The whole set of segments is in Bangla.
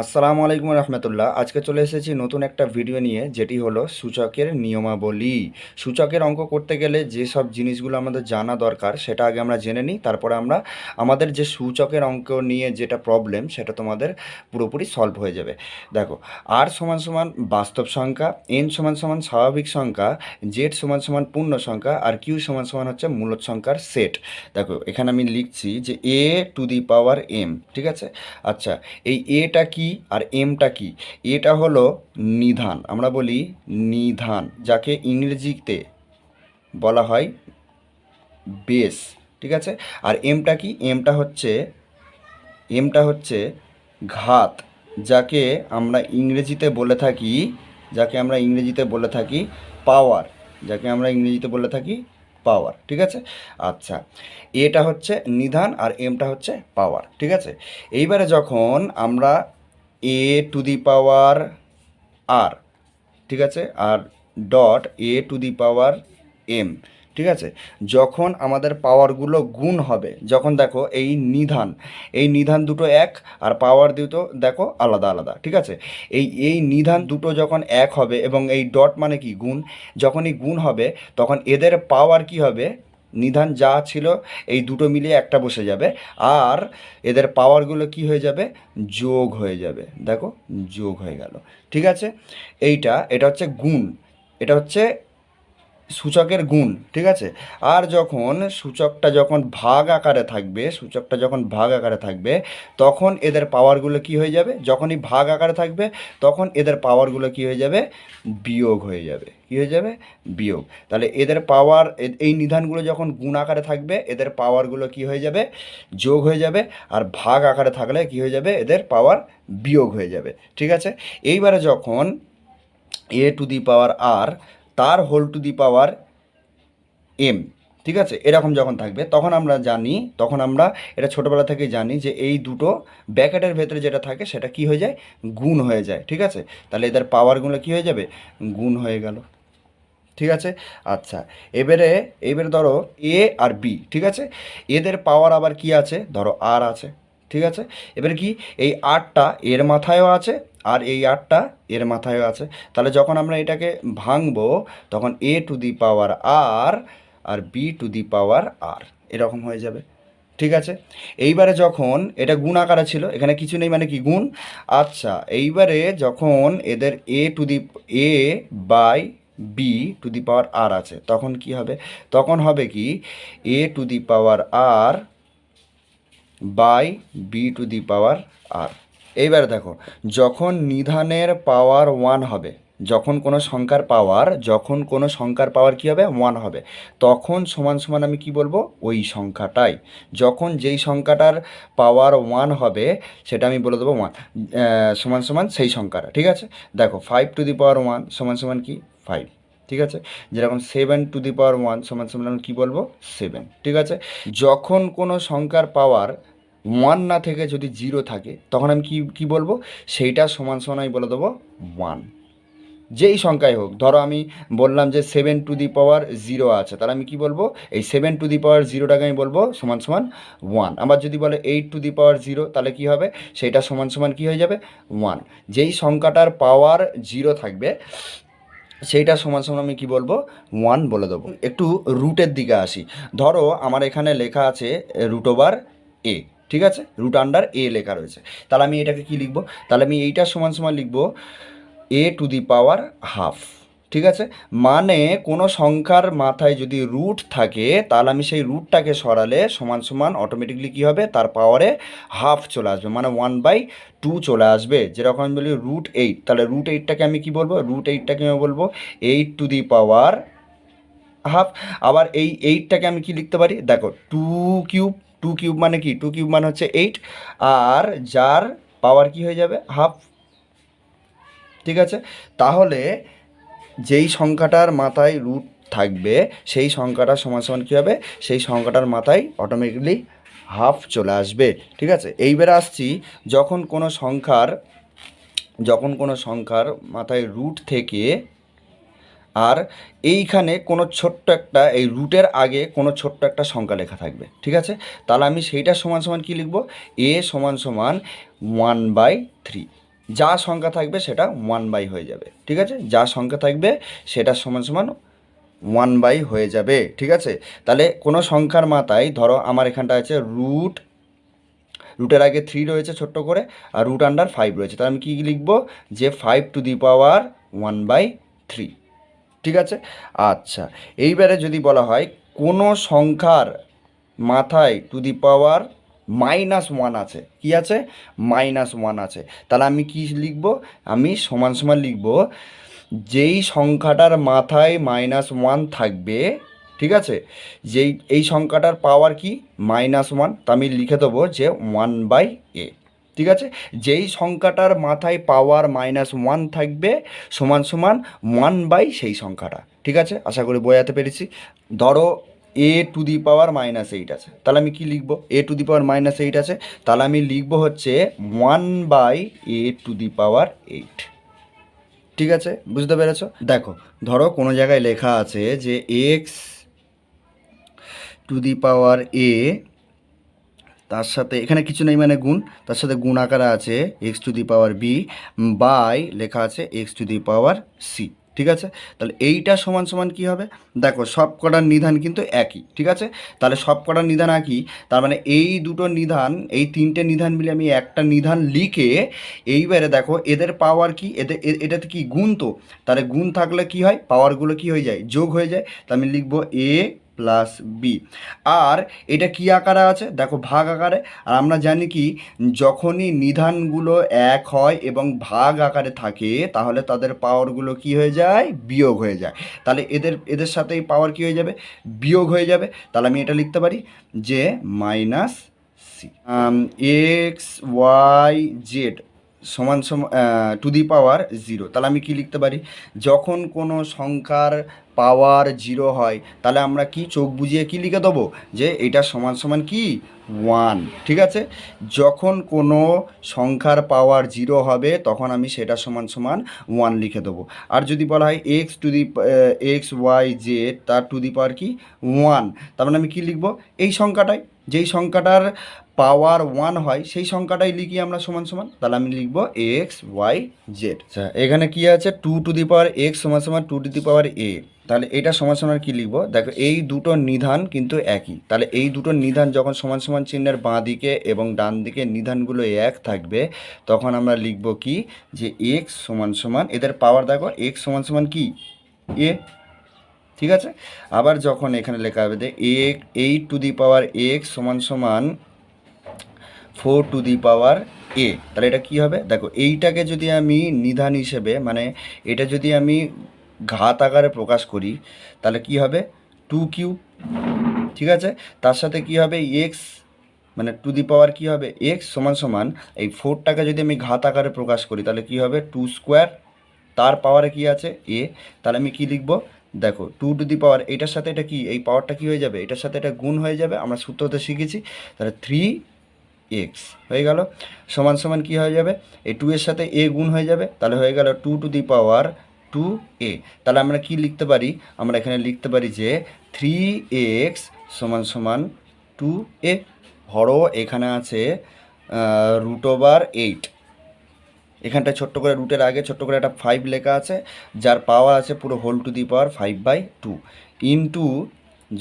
আসসালামু আলাইকুম রহমতুল্লাহ। আজকে চলে এসেছি নতুন একটা ভিডিও নিয়ে, যেটি হলো সূচকের নিয়মাবলী। সূচকের অঙ্ক করতে গেলে যে সব জিনিসগুলো আমাদের জানা দরকার, সেটা আগে আমরা জেনে নিই, তারপরে আমরা আমাদের যে সূচকের অঙ্ক নিয়ে যেটা প্রবলেম সেটা তোমাদের পুরোপুরি সলভ হয়ে যাবে। দেখো আর সমান সমান বাস্তব সংখ্যা এন সমান সমান স্বাভাবিক সংখ্যা জেড সমান সমান পূর্ণ সংখ্যা, আর কিউ সমান সমান হচ্ছে মূলত সংখ্যার সেট দেখো, এখানে আমি লিখছি যে এ টু দি পাওয়ার এম ঠিক আছে? আচ্ছা এই এটা কি? আর এমটা কি? এটা হলো নিধান। আমরা বলি নিধান, যাকে ইংরেজিতে বলা হয় বেস ঠিক আছে? আর এমটা কি? এমটা হচ্ছে এমটা হচ্ছে ঘাত, যাকে আমরা ইংরেজিতে বলে থাকি, যাকে আমরা ইংরেজিতে বলে থাকি পাওয়ার যাকে আমরা ইংরেজিতে বলে থাকি পাওয়ার ঠিক আছে? আচ্ছা এটা হচ্ছে নিধান আর এমটা হচ্ছে পাওয়ার ঠিক আছে? এইবারে যখন আমরা এ টু দি পাওয়ার আর ঠিক আছে? আর dot a to the power m ঠিক আছে? যখন আমাদের পাওয়ারগুলো গুণ হবে, যখন দেখো এই নিধান এই নিধান দুটো এক, আর পাওয়ার দুটো দেখো আলাদা আলাদা, ঠিক আছে? এই এই নিধান দুটো যখন এক হবে এবং এই ডট মানে কি? গুণ, যখনই গুণ হবে, তখন এদের পাওয়ার কি হবে? নিধান যা ছিল, এই দুটো মিলিয়ে একটা বসে যাবে। আর এদের পাওয়ারগুলো কি হয়ে যাবে? যোগ হয়ে যাবে। দেখো, যোগ হয়ে গেল। ঠিক আছে? এইটা, এটা হচ্ছে গুণ। এটা হচ্ছে সূচকের গুণ, ঠিক আছে? আর যখন সূচকটা যখন ভাগ আকারে থাকবে, সূচকটা যখন ভাগ আকারে থাকবে, তখন এদের পাওয়ারগুলো কি হয়ে যাবে? যখনই ভাগ আকারে থাকবে, তখন এদের পাওয়ারগুলো কি হয়ে যাবে? বিয়োগ হয়ে যাবে। কি হয়ে যাবে? বিয়োগ। তাহলে এদের পাওয়ার এই নিধানগুলো যখন গুণ আকারে থাকবে, এদের পাওয়ারগুলো কি হয়ে যাবে? যোগ হয়ে যাবে। আর ভাগ আকারে থাকলে কি হয়ে যাবে? এদের পাওয়ার বিয়োগ হয়ে যাবে। ঠিক আছে? এইবারে যখন এ টু দি পাওয়ার আর তার whole to the power m ঠিক আছে? এরকম যখন থাকবে, তখন আমরা জানি, তখন আমরা এটা ছোটোবেলা থেকে জানি যে এই দুটো ব্যাকেটের ভেতরে যেটা থাকে, সেটা কি হয়ে যায়? গুণ হয়ে যায়, ঠিক আছে? তাহলে এদের পাওয়ারগুলো কি হয়ে যাবে? গুণ হয়ে গেল, ঠিক আছে? আচ্ছা এবারে এবারে ধরো এ আর বি ঠিক আছে? এদের পাওয়ার আবার কি আছে? ধরো আর আছে ঠিক আছে? এবারে কি? এই আটটা এর মাথায়ও আছে আর এই আটটা এর মাথায়ও আছে। তাহলে যখন আমরা এটাকে ভাঙবো, তখন a to the power r R b to the power r এরকম হয়ে যাবে। ঠিক আছে? এইবারে যখন এটা গুণ আকারে ছিল, এখানে কিছু নেই মানে কি? গুণ? আচ্ছা এইবারে যখন এদের a to the a by b to the power r আছে, তখন কি হবে? তখন হবে কি? A to the power r by b to the power r এইবারে দেখো, যখন নিধানের পাওয়ার ওয়ান হবে, যখন কোনো সংখ্যার পাওয়ার যখন কোনো সংখ্যার পাওয়ার কী হবে? ওয়ান হবে। তখন সমান সমান আমি কি বলব? ওই সংখ্যাটাই। যখন যেই সংখ্যাটার পাওয়ার ওয়ান হবে, সেটা আমি বলে দেবো ওয়ান সমান সমান সেই সংখ্যাটা, ঠিক আছে? দেখো five to the power one সমান সমান কি? ফাইভ ঠিক আছে? যেরকম seven to the power one সমান সমান আমি কী বলব? সেভেন ঠিক আছে? যখন কোনো সংখ্যার পাওয়ার ওয়ান না থেকে যদি জিরো থাকে, তখন আমি কি কি বলব? সেইটা সমান সমান আমি বলে দেবো ওয়ান যেই সংখ্যায় হোক, ধরো আমি বললাম যে seven to the power zero আছে, তাহলে আমি কি বলব? এই সেভেন টু দি পাওয়ার জিরোটাকে আমি বলব সমান সমান ওয়ান আবার যদি বলে eight to the power zero তাহলে কি হবে? সেইটা সমান সমান কি হয়ে যাবে? ওয়ান যেই সংখ্যাটার পাওয়ার জিরো থাকবে, সেইটা সমান সমান আমি কি বলব? ওয়ান বলে দেবো। একটু রুটের দিকে আসি। ধরো আমার এখানে লেখা আছে রুট ওভার এ ঠিক আছে? রুট আন্ডার এ লেখা রয়েছে। তাহলে আমি এটাকে কি লিখব? তাহলে আমি এইটার সমান সমান লিখব a to the power half ঠিক আছে? মানে কোনো সংখ্যার মাথায় যদি রুট থাকে, তাহলে আমি সেই রুটটাকে সরালে সমান সমান অটোমেটিকলি কী হবে? তার পাওয়ারে হাফ চলে আসবে মানে ওয়ান বাই টু চলে আসবে। যেরকম আমি বলি রুট এইট তাহলে রুট এইটটাকে আমি কি বলব? রুট এইটটাকে আমি বলব eight to the power half আবার এই এইটটাকে আমি কি লিখতে পারি? দেখো টু কিউব টু কিউব মানে কি? টু কিউব মানে হচ্ছে এইট আর যার পাওয়ার কি হয়ে যাবে? হাফ ঠিক আছে? তাহলে যেই সংখ্যাটার মাথায় রুট থাকবে, সেই সংখ্যাটার সমান সমান কী হবে? সেই সংখ্যাটার মাথায় অটোমেটিকলি হাফ চলে আসবে। ঠিক আছে? এইবারে আসছি যখন কোনো সংখ্যার, যখন কোনো সংখ্যার মাথায় রুট থেকে আর এইখানে কোনো ছোট্ট একটা, এই রুটের আগে কোনো ছোট্ট একটা সংখ্যা লেখা থাকবে, ঠিক আছে? তাহলে আমি সেইটার সমান সমান কী লিখব? এ সমান সমান ওয়ান বাই থ্রি। যা সংখ্যা থাকবে সেটা ওয়ান বাই হয়ে যাবে, ঠিক আছে? যা সংখ্যা থাকবে সেটা সমান সমান ওয়ান বাই হয়ে যাবে, ঠিক আছে? তাহলে কোনো সংখ্যার মাথায় ধরো আমার এখানটা আছে রুট, রুটের আগে থ্রি রয়েছে ছোট্ট করে, আর রুট আন্ডার ফাইভ রয়েছে। তাহলে আমি কী লিখব? যে five to the power one by three. ঠিক আছে? আচ্ছা এইবারে যদি বলা হয়, কোনো সংখ্যার মাথায় to the power minus one আছে? কি আছে? মাইনাস ওয়ান আছে। তাহলে আমি কি লিখব? আমি সমান সমান লিখব, যেই সংখ্যাটার মাথায় মাইনাস ওয়ান থাকবে, ঠিক আছে? যেই, এই সংখ্যাটার পাওয়ার কি? মাইনাস ওয়ান তা আমি লিখে দেবো যে ওয়ান বাই এ ঠিক আছে? যেই সংখ্যাটার মাথায় পাওয়ার মাইনাস ওয়ান থাকবে, সমান সমান ওয়ান বাই সেই সংখ্যাটা, ঠিক আছে? আশা করি বোঝাতে পেরেছি। ধরো a to the power minus eight আছে। তাহলে আমি কি লিখব? A to the power minus eight আছে। তাহলে আমি লিখব হচ্ছে one by a to the power eight ঠিক আছে? বুঝতে পেরেছ? দেখো, ধরো কোনো জায়গায় লেখা আছে যে এক্স টু দি পাওয়ার এ তার সাথে, এখানে কিছু নেই মানে গুণ, তার সাথে গুণ আকারে আছে x to the power b by লেখা আছে x to the power c ঠিক আছে? তাহলে এইটা সমান সমান কি হবে? দেখো সব কটার নিধান কিন্তু একই, ঠিক আছে? তাহলে সব কটার নিধান একই, তার মানে এই দুটো নিধান, এই তিনটে নিধান মিলে আমি একটা নিধান লিখে এইবারে দেখো, এদের পাওয়ার কি? এদের এটাতে কি গুণ তো? তাহলে গুণ থাকলে কি হয়? পাওয়ারগুলো কি হয়ে যায়? যোগ হয়ে যায়। তা আমি লিখব এ প্লাস বি। আর এটা কি আকারে আছে? দেখো ভাগ আকারে। আর আমরা জানি কি, যখনই নিধানগুলো এক হয় এবং ভাগ আকারে থাকে, তাহলে তাদের পাওয়ারগুলো কি হয়ে যায়? বিয়োগ হয়ে যায়। তাহলে এদের এদের সাথে পাওয়ার কি হয়ে যাবে? বিয়োগ হয়ে যাবে। তাহলে আমি এটা লিখতে পারি যে minus c x y z সমান সমান টু দি পাওয়ার জিরো তাহলে আমি কি লিখতে পারি? যখন কোনো সংখ্যার পাওয়ার জিরো হয়, তাহলে আমরা কি চোখ বুঝিয়ে কি লিখে দেবো? যে এটা সমান সমান কি? ওয়ান ঠিক আছে? যখন কোনো সংখ্যার পাওয়ার জিরো হবে, তখন আমি সেটা সমান সমান ওয়ান লিখে দেবো। আর যদি বলা হয় x to the x y z তার টু দি পাওয়ার কি? ওয়ান তার মানে আমি কি লিখব? এই সংখ্যাটাই। যেই সংখ্যাটার পাওয়ার ওয়ান হয়, সেই সংখ্যাটাই লিখি আমরা সমান সমান। তাহলে আমি লিখব এক্স ওয়াই জেড এখানে কি আছে? Two to the power x সমান সমান টু টু দি পাওয়ার এ তাহলে এটা সমান সমান কী লিখব? দেখো, এই দুটো নিধান কিন্তু একই। তাহলে এই দুটো নিধান যখন সমান সমান চিহ্নের বাঁ দিকে এবং ডান দিকে নিধানগুলো এক থাকবে, তখন আমরা লিখব কি? যে এক্স সমান সমান, এদের পাওয়ার দেখো এক্স সমান সমান কি? এ ঠিক আছে? আবার যখন এখানে লেখা হবে যে eight to the power x সমান সমান ফোর টু দি পাওয়ার এ, তাহলে এটা কি হবে? দেখো, এইটাকে যদি আমি নিধান হিসেবে মানে এটা যদি আমি ঘাত আকারে প্রকাশ করি, তাহলে কি হবে? টু কিউব, ঠিক আছে? তার সাথে কি হবে? এক্স মানে টু দি পাওয়ার কি হবে? এক্স সমান সমান, এই ফোরটাকে যদি আমি ঘাত আকারে প্রকাশ করি, তাহলে কি হবে? টু স্কোয়ার, তার পাওয়ারে কি আছে? এ, তাহলে আমি কি লিখব? দেখো টু টু দি পাওয়ার এটার সাথে এটা কি? এই পাওয়ারটা কি হয়ে যাবে? এটার সাথে এটা গুণ হয়ে যাবে? আমরা সূত্রতে শিখেছি। তাহলে থ্রি এক্স হয়ে গেল। সমান সমান কি হয়ে যাবে? এই টু এর সাথে এ গুণ হয়ে যাবে। তাহলে হয়ে গেল two to the power two a তাহলে আমরা কি লিখতে পারি? আমরা এখানে লিখতে পারি যে থ্রি এক্স সমান সমান টু এ ধরো এখানে আছে রুট ওভার এইট এখানটায় ছোট্ট করে রুটের আগে ছোট্ট করে একটা ফাইভ লেখা আছে, যার পাওয়ার আছে পুরো whole to the power five by two into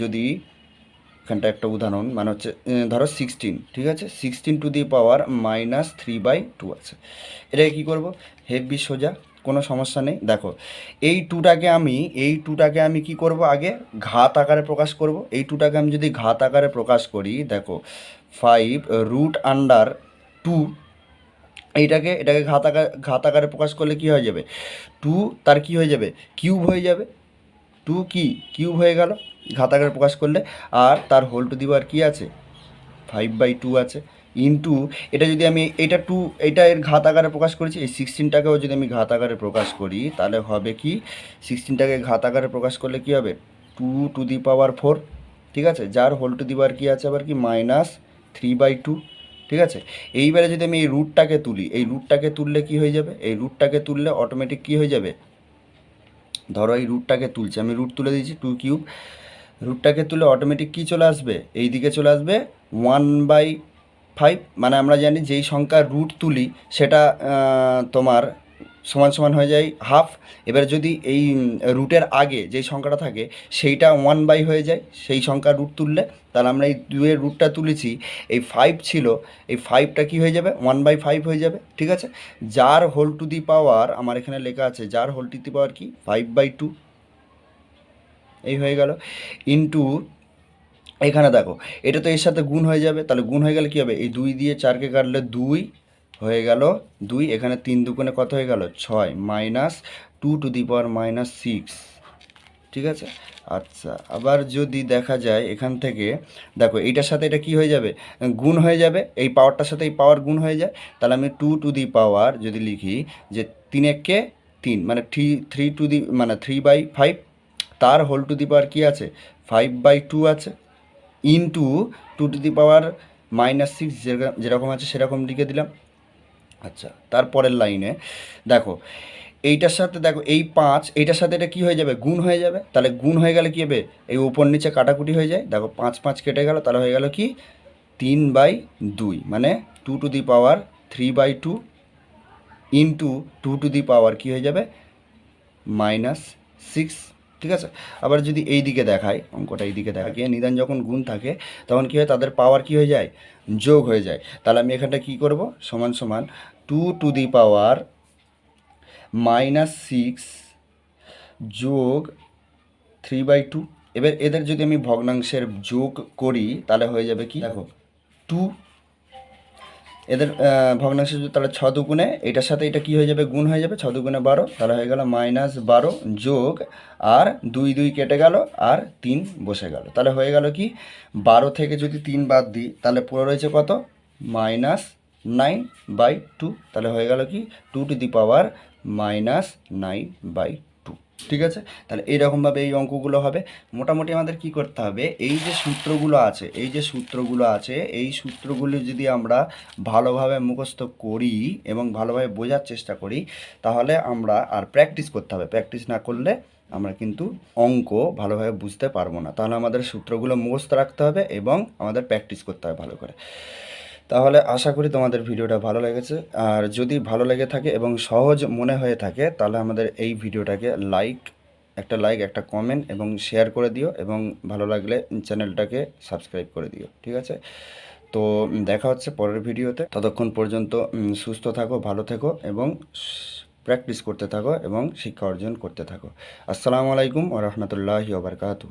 যদি এখানটা একটা উদাহরণ মানে হচ্ছে ধরো সিক্সটিন ঠিক আছে? Sixteen to the power minus three by two আছে। এটাকে কী করব? হেভি সোজা, কোনো সমস্যা নেই। দেখো, এই টুটাকে আমি, এই টুটাকে আমি কি করব আগে? ঘাত আকারে প্রকাশ করব। এই টুটাকে আমি যদি ঘাত আকারে প্রকাশ করি, দেখো ফাইভ রুট আন্ডার টু এইটাকে, এটাকে ঘাত আকার, ঘাত আকারে প্রকাশ করলে কি হয়ে যাবে? টু তার কি হয়ে যাবে? কিউব হয়ে যাবে। টু কি? কিউব হয়ে গেল, ঘাত আকারে প্রকাশ করলে। আর তার হোল টু দিবার কি আছে? ফাইভ বাই টু আছে। ইন্টু, এটা যদি আমি, এটা টু, এটা এর ঘাত আকারে প্রকাশ করেছি, এই সিক্সটিনটাকেও যদি আমি ঘাত আকারে প্রকাশ করি, তাহলে হবে কি? সিক্সটিনটাকে ঘাত আকারে প্রকাশ করলে কি হবে? Two to the power four, ঠিক আছে? যার হোল টু দিবার কি আছে আবার কি? Minus three by two. ঠিক আছে? এইবারে যদি আমি এই রুটটাকে তুলি, এই রুটটাকে তুললে কি হয়ে যাবে? এই রুটটাকে তুললে অটোমেটিক কি হয়ে যাবে? ধরো এই রুটটাকে তুলছে, আমি রুট তুলে দিয়েছি টু কিউব রুটটাকে তুলে অটোমেটিক কি চলে আসবে? এই দিকে চলে আসবে ওয়ান বাই ফাইভ মানে আমরা জানি যেই সংখ্যার রুট তুলি, সেটা তোমার সমান সমান হয়ে যায় হাফ। এবার যদি এই রুটের আগে যেই সংখ্যাটা থাকে, সেইটা ওয়ান বাই হয়ে যায়, সেই সংখ্যার রুট তুললে, তাহলে আমরা এই দুয়ের রুটটা তুলেছি, এই ফাইভ ছিল, এই ফাইভটা কি হয়ে যাবে? ওয়ান বাই ফাইভ হয়ে যাবে, ঠিক আছে? যার হোল টু দি পাওয়ার আমার এখানে লেখা আছে, যার হোল টু দি পাওয়ার কি? ফাইভ বাই টু এই হয়ে গেল। ইন্টু এখানে দেখো, এটা তো এর সাথে গুণ হয়ে যাবে, তাহলে গুণ হয়ে গেলে কী হবে? এই দুই দিয়ে চারকে কাটলে দুই হয়ে গেল দুই, এখানে তিন দুগুণে কত হয়ে গেল? ছয় minus two to the power minus six. ঠিক আছে? আচ্ছা আবার যদি দেখা যায় এখান থেকে, দেখো এইটার সাথে এটা কি হয়ে যাবে? গুণ হয়ে যাবে, এই পাওয়ারটার সাথে এই পাওয়ার গুণ হয়ে যায়। তাহলে আমি টু টু দি পাওয়ার যদি লিখি যে তিন এককে তিন মানে থ্রি থ্রি টু দি মানে থ্রি বাই ফাইভ, তার হোল টু দি পাওয়ার কী আছে? ফাইভ বাই টু আছে। Into two to the power minus six যেরকম আছে সেরকম লিখে দিলাম। আচ্ছা তারপরের লাইনে দেখো, এইটার সাথে দেখো, এই পাঁচ, এইটার সাথে এটা কী হয়ে যাবে? গুণ হয়ে যাবে? তাহলে গুণ হয়ে গেলে কী হবে? এই উপর নিচে কাটাকুটি হয়ে যায়। দেখো, পাঁচ পাঁচ কেটে গেল, তাহলে হয়ে গেল কি? তিন বাই দুই মানে two to the power three by two into two to the power কী হয়ে যাবে? মাইনাস সিক্স ঠিক আছে? আবার যদি এই দিকে দেখায় অঙ্কটা এই দিকে থাকে নিদান যখন গুণ থাকে, তখন কী হয়? তাদের পাওয়ার কী হয়ে যায়? যোগ হয়ে যায়। তাহলে আমি এখানটা কী করব? সমান সমান two to the power minus six যোগ থ্রি বাই টু এবার এদের যদি আমি ভগ্নাংশের যোগ করি, তাহলে হয়ে যাবে কি? দেখো টু এদের ভগ্নাংশ যদি তাহলে ছ দুগুণে, এটার সাথে এটা কি হয়ে যাবে? গুণ হয়ে যাবে, ছ দুগুণে বারো, তাহলে হয়ে গেল মাইনাস বারো যোগ আর দুই দুই কেটে গেল আর তিন বসে গেল। তাহলে হয়ে গেল কি? বারো থেকে যদি তিন বাদ দিই, তাহলে পুরো রয়েছে কত? মাইনাস নাইন বাই টু, তাহলে হয়ে গেল কি? Two to the power minus nine by ঠিক আছে? তাহলে এইরকমভাবে এই অঙ্কগুলো হবে। মোটামুটি আমাদের কি করতে হবে? এই যে সূত্রগুলো আছে, এই যে সূত্রগুলো আছে, এই সূত্রগুলো যদি আমরা ভালোভাবে মুখস্থ করি এবং ভালোভাবে বোঝার চেষ্টা করি, তাহলে আমরা আর প্র্যাকটিস করতে হবে। প্র্যাকটিস না করলে আমরা কিন্তু অঙ্ক ভালোভাবে বুঝতে পারব না। তাহলে আমাদের সূত্রগুলো মুখস্থ রাখতে হবে এবং আমাদের প্র্যাকটিস করতে হবে ভালো করে। তাহলে আশা করি তোমাদের ভিডিওটা ভালো লেগেছে। আর যদি ভালো লেগে থাকে এবং সহজ মনে হয়ে থাকে, তাহলে আমাদের এই ভিডিওটাকে লাইক একটা লাইক একটা কমেন্ট এবং শেয়ার করে দিও এবং ভালো লাগলে চ্যানেলটাকে সাবস্ক্রাইব করে দিও, ঠিক আছে? তো দেখা হচ্ছে পরের ভিডিওতে। ততক্ষণ পর্যন্ত সুস্থ থাকো, ভালো থেকো এবং প্র্যাকটিস করতে থাকো এবং শিক্ষা অর্জন করতে থাকো। আসসালামু আলাইকুম ও রহমতুল্লাহি ওবরকাতু